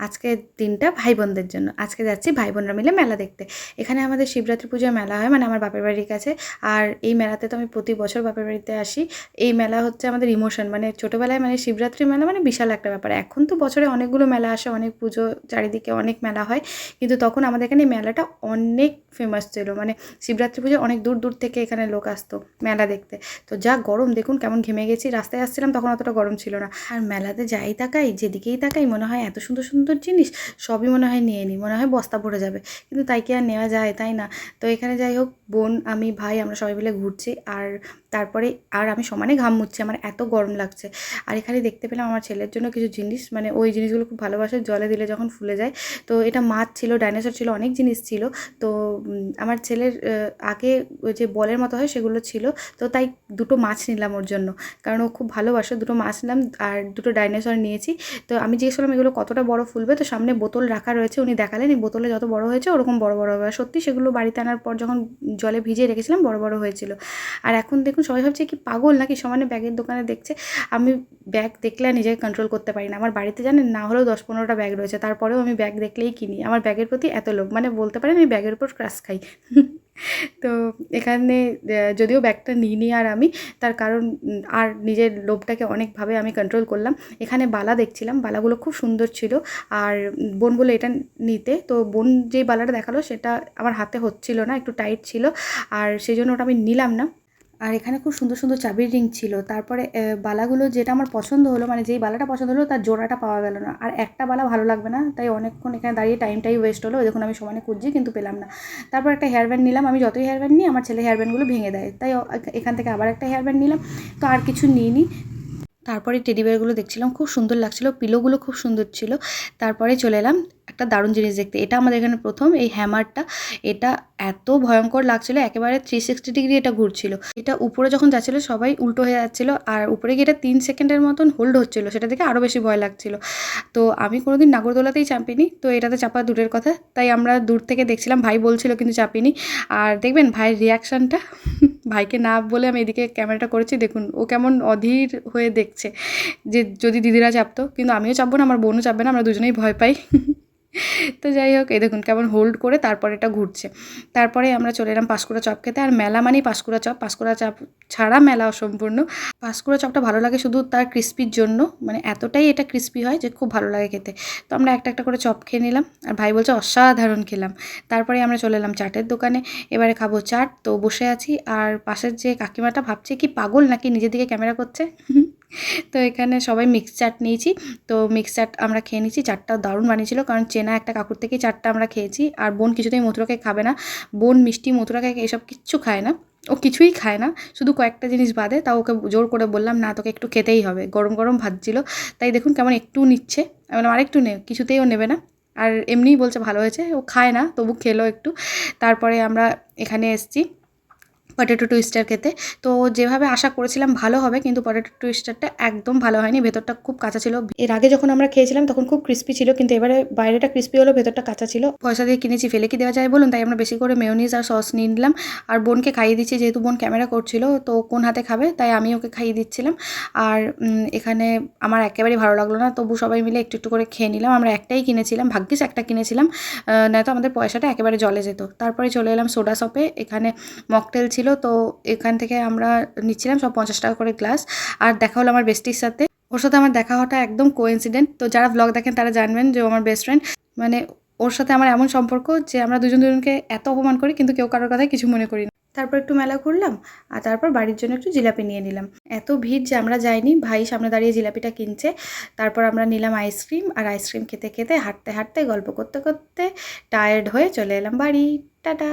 আজকের দিনটা ভাই বোনদের জন্য। আজকে যাচ্ছি ভাই বোনরা মিলে মেলা দেখতে। এখানে আমাদের শিবরাত্রি পুজোর মেলা হয় মানে আমার বাপের বাড়ির কাছে। আর এই মেলাতে তো আমি প্রতি বছর বাপের বাড়িতে আসি। এই মেলা হচ্ছে আমাদের ইমোশন মানে ছোটোবেলায় মানে শিবরাত্রি মেলা মানে বিশাল একটা ব্যাপার। এখন তো বছরে অনেকগুলো মেলা আসে, অনেক পুজো, চারিদিকে অনেক মেলা হয়। কিন্তু তখন আমাদের এখানে মেলাটা অনেক ফেমাস ছিল। মানে শিবরাত্রি পুজো অনেক দূর দূর থেকে এখানে লোক আসতো মেলা দেখতে। তো যা গরম, দেখুন কেমন ঘেমে গেছি। রাস্তায় আসছিলাম তখন অতটা গরম ছিল না। আর মেলাতে যাই তাকাই, যেদিকেই তাকাই মনে হয় এত সুন্দর সুন্দর জিনিস, সবই মনে হয় নিয়ে নিই মনে হয় বস্তা পড়ে যাবে। কিন্তু তাই কি আর নেওয়া যায়, তাই না? তো এখানে যাই হোক, বোন, আমি, ভাই, আমরা সবাই মিলে ঘুরছি। আর তারপরে আর আমি সমানে ঘাম মুচ্ছি আমার এত গরম লাগছে। আর এখানে দেখতে পেলাম আমার ছেলের জন্য কিছু জিনিস মানে ওই জিনিসগুলো খুব ভালোবাসে, জলে দিলে যখন ফুলে যায়। তো এটা মাছ ছিল, ডাইনোসর ছিল, অনেক জিনিস ছিল। তো আমার ছেলের আগে ওই যে বলের মতো হয় সেগুলো ছিল। তো তাই দুটো মাছ নিলাম ওর জন্য। কারণ ও খুব ভালোবাসে, দুটো মাছ নিলাম আর দুটো ডাইনোসর নিয়েছি। তো আমি জিজ্ঞেস করলাম, এগুলো কতটা বড় ফুলবে? তো সামনে বোতল রাখা রয়েছে, উনি দেখালেন। এই বোতলে যত বড় হয়েছে, ওরকম বড় বড় হবে। সত্যি সেগুলো বাড়িতে আনার পর যখন জলে ভিজিয়ে রেখেছিলাম, বড় বড় হয়েছিল। আর এখন দেখুন সবাই ভাবছে কি পাগল নাকি সমানে ব্যাগের দোকানে দেখছে। আমি ব্যাগ দেখলে নিজেকে কন্ট্রোল করতে পারি না। আমার বাড়িতে জানেন, না হলেও দশ পনেরোটা ব্যাগ রয়েছে। তারপরেও আমি ব্যাগ দেখলেই কিনি। আমার ব্যাগের প্রতি এত লোভ। মানে বলতে পারেন, আমি ব্যাগের উপর ক্রাশ খাই। তো এখানে যদিও ব্যাগটা নিইনি আর আমি, তার কারণ, আর নিজের লোভটাকে অনেকভাবে আমি কন্ট্রোল করলাম। এখানে বালা দেখছিলাম। বালাগুলো খুব সুন্দর ছিল। আর বোন বলে এটা নিতে। তো বোন যেই বালাটা দেখাল, সেটা আমার হাতে হচ্ছিল না, একটু টাইট ছিল। আর সেই জন্য ওটা আমি নিলাম না। আর এখানে খুব সুন্দর সুন্দর চাবির রিং ছিল। তারপরে বালাগুলো যেটা আমার পছন্দ হলো মানে যেই বালাটা পছন্দ হলো, তার জোড়াটা পাওয়া গেল না। আর একটা বালা ভালো লাগবে না, তাই অনেকক্ষণ এখানে দাঁড়িয়ে টাইমটাই ওয়েস্ট হলো। ওই দেখুন, আমি সমানে খুঁজছি, কিন্তু পেলাম না। তারপর একটা হেয়ার ব্যান্ড নিলাম। আমি যতই হেয়ার ব্যান্ড নিই, আমার ছেলে হেয়ার ব্যান্ডগুলো ভেঙে দেয়। তাই এখান থেকে আবার একটা হেয়ার ব্যান্ড নিলাম। তো আর কিছু নিইনি। তারপরে টেডি বেয়ারগুলো দেখছিলাম, খুব সুন্দর লাগছিল। পিলোগুলো খুব সুন্দর ছিল। তারপরে চলে এলাম। একটা দারুণ জিনিস দেখতে। এটা আমাদের এখানে প্রথম, এই হ্যামারটা। এটা এত ভয়ঙ্কর লাগছিল, একেবারে থ্রি সিক্সটি ডিগ্রি এটা ঘুরছিল। এটা উপরে যখন যাচ্ছিল, সবাই উল্টো হয়ে যাচ্ছিল, আর উপরে গিয়ে এটা তিন সেকেন্ডের মতন হোল্ড হচ্ছিল, সেটা দেখে আরও বেশি ভয় লাগছিল। তো আমি কোনোদিন নাগরদোলাতেই চাপিনি, তো এটাতে চাপা দূরের কথা। তাই আমরা দূর থেকে দেখছিলাম, ভাই বলছিল কিন্তু চাপিনি। আর দেখবেন ভাইয়ের রিয়াকশানটা ভাইকে না বলে আমি এদিকে ক্যামেরাটা করেছি, দেখুন, ও কেমন অধীর হয়ে দেখছে যে যদি দিদিরা চাপতো। কিন্তু আমিও চাপবো না, আমার বোনও চাপবে না, আমরা দুজনেই ভয় পাই। তো যাই হোক, এই দেখুন কেমন হোল্ড করে তারপরে এটা ঘুরছে। তারপরে আমরা চলে এলাম পাঁশকুড়া চপ খেতে। আর মেলা মানেই পাঁশকুড়া চপ পাঁশকুড়া চপ ছাড়া মেলা অসম্পূর্ণ। পাঁশকুড়া চপটা ভালো লাগে শুধু তার ক্রিস্পির জন্য। মানে এতটাই এটা ক্রিস্পি হয় যে খুব ভালো লাগে খেতে। তো আমরা একটা একটা করে চপ খেয়ে নিলাম। আর ভাই বলছে অসাধারণ খেলাম। তারপরে আমরা চলে এলাম চাটের দোকানে। এবারে খাব চাট। তো বসে আছি। আর পাশের যে কাকিমাটা ভাবছে কি পাগল নাকি নিজের দিকে ক্যামেরা করছে? তো এখানে সবাই মিক্স চাট নিয়েছি। তো মিক্স চাট আমরা খেয়ে নিয়েছি, চাটটাও দারুণ বানিয়েছিল, কারণ চেনা একটা কাকুর থেকেই চাটটা আমরা খেয়েছি, আর বোন কিছুতেই মথুরাকে খাবে না। বোন মিষ্টি মথুরাকে এসব কিচ্ছু খায় না, ও কিছুই খায় না, শুধু কয়েকটা জিনিস বাদে তা ওকে জোর করে বললাম, না, তোকে একটু খেতেই হবে। গরম গরম ভাজছিল তাই দেখুন কেমন একটু নিচ্ছে বললাম আরেকটু নে, কিছুতেই ও নেবে না, আর এমনিই বলছে ভালো হয়েছে, ও খায় না, তবু খেলো একটু। তারপরে আমরা এখানে এসছি পটেটো টুইস্টার খেতে। তো যেভাবে আশা করেছিলাম ভালো হবে, কিন্তু পটেটো টুইস্টারটা একদম ভালো হয়নি। ভেতরটা খুব কাঁচা ছিল। এর আগে যখন আমরা খেয়েছিলাম, তখন খুব ক্রিস্পি ছিল, কিন্তু এবারে বাইরেটা ক্রিস্পি হলো, ভেতরটা কাঁচা ছিল। পয়সা দিয়ে কিনেছি, ফেলে কি দেওয়া যায় বলুন? তাই আমরা বেশি করে মেয়োনিজ আর সস নিয়ে নিলাম। আর বোনকে খাইয়ে দিচ্ছি, যেহেতু বোন ক্যামেরা করছিল, তো কোন হাতে খাবে? তাই আমি ওকে খাইয়ে দিচ্ছিলাম। আর এখানে আমার একেবারেই ভালো লাগল না। তবু সবাই মিলে একটু একটু করে খেয়ে নিলাম। আমরা একটাই কিনেছিলাম, ভাগ্যিস একটা কিনেছিলাম। নয়তো আমাদের পয়সাটা একেবারে জলে যেত। তারপরে চলে এলাম সোডা শপে এখানে মকটেল ছিল তো এখান থেকে আমরা নিচ্ছিলাম সব পঞ্চাশ টাকা করে গ্লাস। আর দেখা হলো আমার বেস্টির সাথে। ওর সাথে আমার দেখা হওয়াটা একদম কোইন্সিডেন্ট তো যারা ব্লগ দেখেন তারা জানবেন যে আমার বেস্ট ফ্রেন্ড মানে ওর সাথে আমার এমন সম্পর্ক যে আমরা দুজন দুজনকে এত অপমান করি, কিন্তু কেউ কারোর কথায় কিছু মনে করি না। তারপর একটু মেলা ঘুরলাম, আর তারপর বাড়ির জন্য একটু জিলাপি নিয়ে নিলাম। এত ভিড় যে আমরা যাইনি, ভাই সামনে দাঁড়িয়ে জিলাপিটা কিনছে। তারপর আমরা নিলাম আইসক্রিম আর আইসক্রিম খেতে খেতে, হাঁটতে হাঁটতে, গল্প করতে করতে টায়ার্ড হয়ে চলে এলাম বাড়ি। টাটা!